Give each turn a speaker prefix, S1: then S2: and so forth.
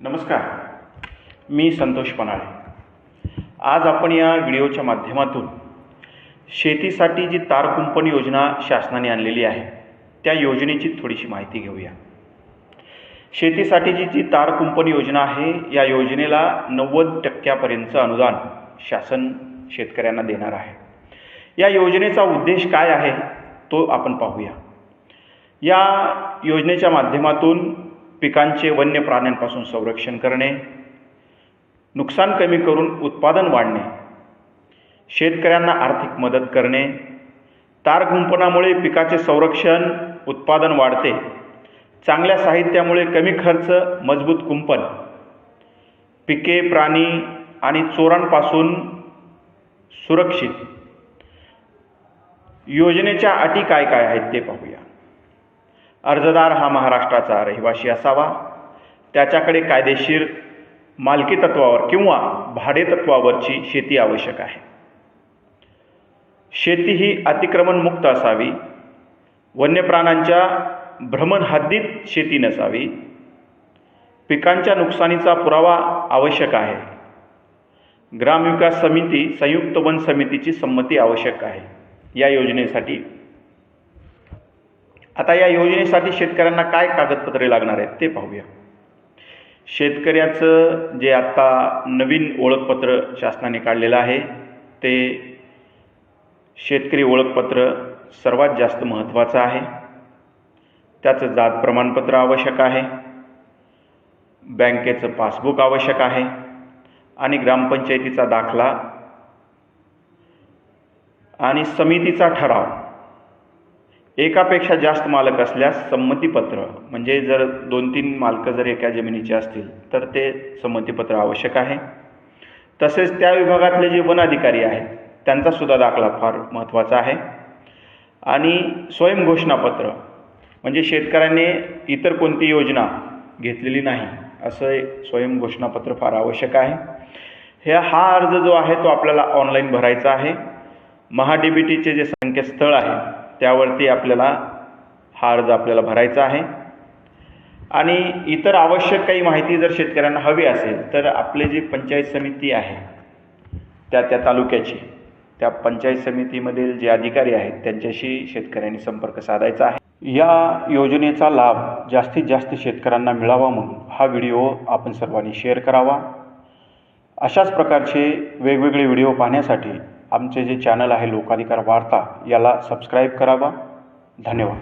S1: नमस्कार. मी संतोष पनाळे. आज आपण या व्हिडिओच्या माध्यमातून शेतीसाठी जी तार कुंपण योजना शासनाने आणलेली आहे त्या योजनेची थोडीशी माहिती घेऊया. शेतीसाठीची जी तार कुंपण योजना आहे या योजनेला नव्वद टक्क्यापर्यंतचं अनुदान शासन शेतकऱ्यांना देणार आहे. या योजनेचा उद्देश काय आहे तो आपण पाहूया. या योजनेच्या माध्यमातून पिकांचे वन्य प्राण्यांपासून संरक्षण करणे नुकसान कमी करून उत्पादन वाढणे शेतकऱ्यांना आर्थिक मदत करणे तार कुंपणामुळे पिकाचे संरक्षण उत्पादन वाढते चांगल्या साहित्यामुळे कमी खर्च मजबूत कुंपण पिके प्राणी आणि चोरांपासून सुरक्षित. योजनेच्या अटी काय काय आहेत ते पाहूया. अर्जदार हा महाराष्ट्राचा रहिवासी असावा. त्याच्याकडे कायदेशीर मालकी तत्वावर किंवा भाडेतत्वावरची शेती आवश्यक आहे. शेती ही अतिक्रमणमुक्त असावी. वन्य प्राण्यांच्या भ्रमण हद्दीत शेती नसावी. पिकांच्या नुकसानीचा पुरावा आवश्यक आहे. ग्रामविकास समिती संयुक्त वन समितीची संमती आवश्यक आहे. या योजनेसाठी आता या योजनेसाठी शेतकऱ्यांना काय कागदपत्रे लागणार आहेत ते पाहूया. शेतकऱ्याचं जे आत्ता नवीन ओळखपत्र शासनाने काढलेलं आहे ते शेतकरी ओळखपत्र सर्वात जास्त महत्त्वाचं आहे. त्याचं जात प्रमाणपत्र आवश्यक आहे. बँकेचं पासबुक आवश्यक आहे. आणि ग्रामपंचायतीचा दाखला आणि समितीचा ठराव. एकापेक्षा जास्त मालक असल्यास संमतीपत्र म्हणजे जर दोन तीन मालकं जर एका जमिनीचे असतील तर ते संमतीपत्र आवश्यक आहे. तसेच त्या विभागातले जे वन अधिकारी आहेत त्यांचासुद्धा दाखला फार महत्त्वाचा आहे. आणि स्वयंघोषणापत्र म्हणजे शेतकऱ्याने इतर कोणती योजना घेतलेली नाही असं एक स्वयंघोषणापत्र फार आवश्यक आहे. हे हा अर्ज जो आहे तो आपल्याला ऑनलाईन भरायचा आहे. महाडीबीटीचे जे संकेतस्थळ आहे त्यावरती आपल्याला हा अर्ज आपल्याला भरायचा आहे. आणि इतर आवश्यक काही माहिती जर शेतकऱ्यांना हवी असेल तर आपले जी पंचायत समिती आहे त्या त्या तालुक्याची त्या पंचायत समितीमधील जे अधिकारी आहेत त्यांच्याशी शेतकऱ्यांनी संपर्क साधायचा आहे. या योजनेचा लाभ जास्तीत जास्त शेतकऱ्यांना मिळावा म्हणून हा व्हिडिओ आपण सर्वांनी शेअर करावा. अशाच प्रकारचे वेगवेगळे व्हिडिओ पाहण्यासाठी आमचे जे चॅनल आहे लोकाधिकार वार्ता याला सबस्क्राईब करावा. धन्यवाद.